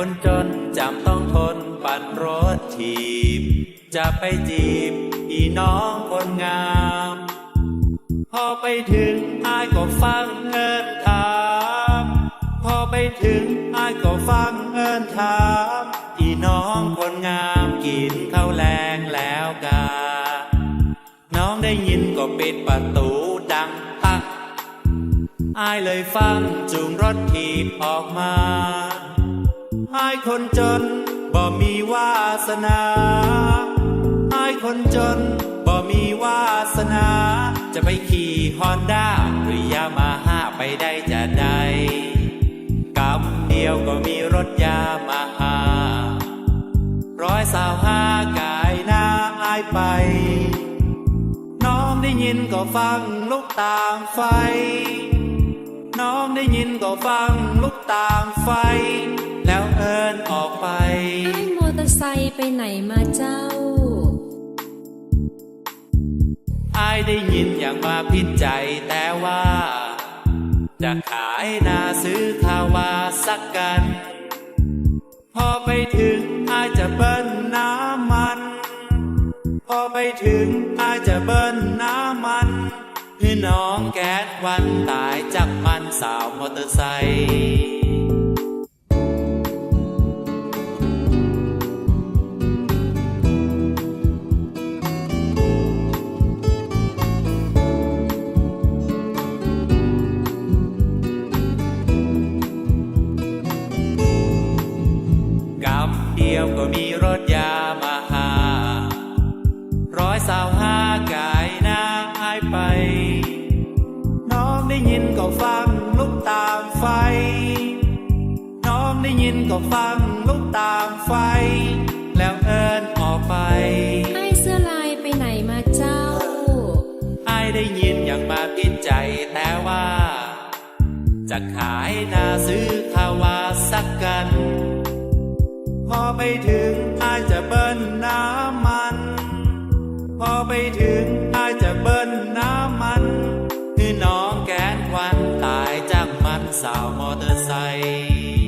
คนจนจำต้องทนปั่นรถถีบ จะไปจีบอีน้องคนงาม พอไปถึงอายก็ฟังเอินถาม พอไปถึงอายก็ฟังเอินถาม อีน้องคนงามกินข้าวแรงแล้วกา น้องได้ยินก็ปิดประตูดังปักอายเลยฟังจูงรถถีบออกมา อายคนจนบ่มีวาสนาอายคนจนบ่มีวาสนา จะไปขี่ฮอนด้าหรือยามาฮ่าไปได้จะได้กำเดียวก็มีรถยามาฮ่าร้อยสาวห้ากายหน้าอายไป น้องได้ยินก็ฟังลุกตามไฟ น้องได้ยินก็ฟังลุกตามไฟ ตอร์ไซค์ไปไหนมาเจ้า อายได้ยินอย่างมาพิดใจแต่ว่า จะขายนาซื้อข้าววาสักกัน พอไปถึงอายจะเบิ้ลน้ำมัน พอไปถึงอายจะเบิ้ลน้ำมันพี่น้องแก๊สวันตายจากมันสาวมอเตอร์ไซค์ ยวก็มีรถยามาหา ร้อยสาวห้ากายหน้าหายไป น้องได้ยินก็ฟังลุกตามไฟ น้องได้ยินก็ฟังลุกตามไฟ แล้วเอินออกไปไอ้เสื้อลายไปไหนมาเจ้าอายได้ยินอย่างมาพิดใจแต่ว่า จะขายนาซื้อข้าววาสักกัน พอไปถึงอายจะเบิ้ลน้ำมัน พอไปถึงอายจะเบิ้ลน้ำมันคือน้องแกนควันตายจากมันสาวมอเตอร์ไซค์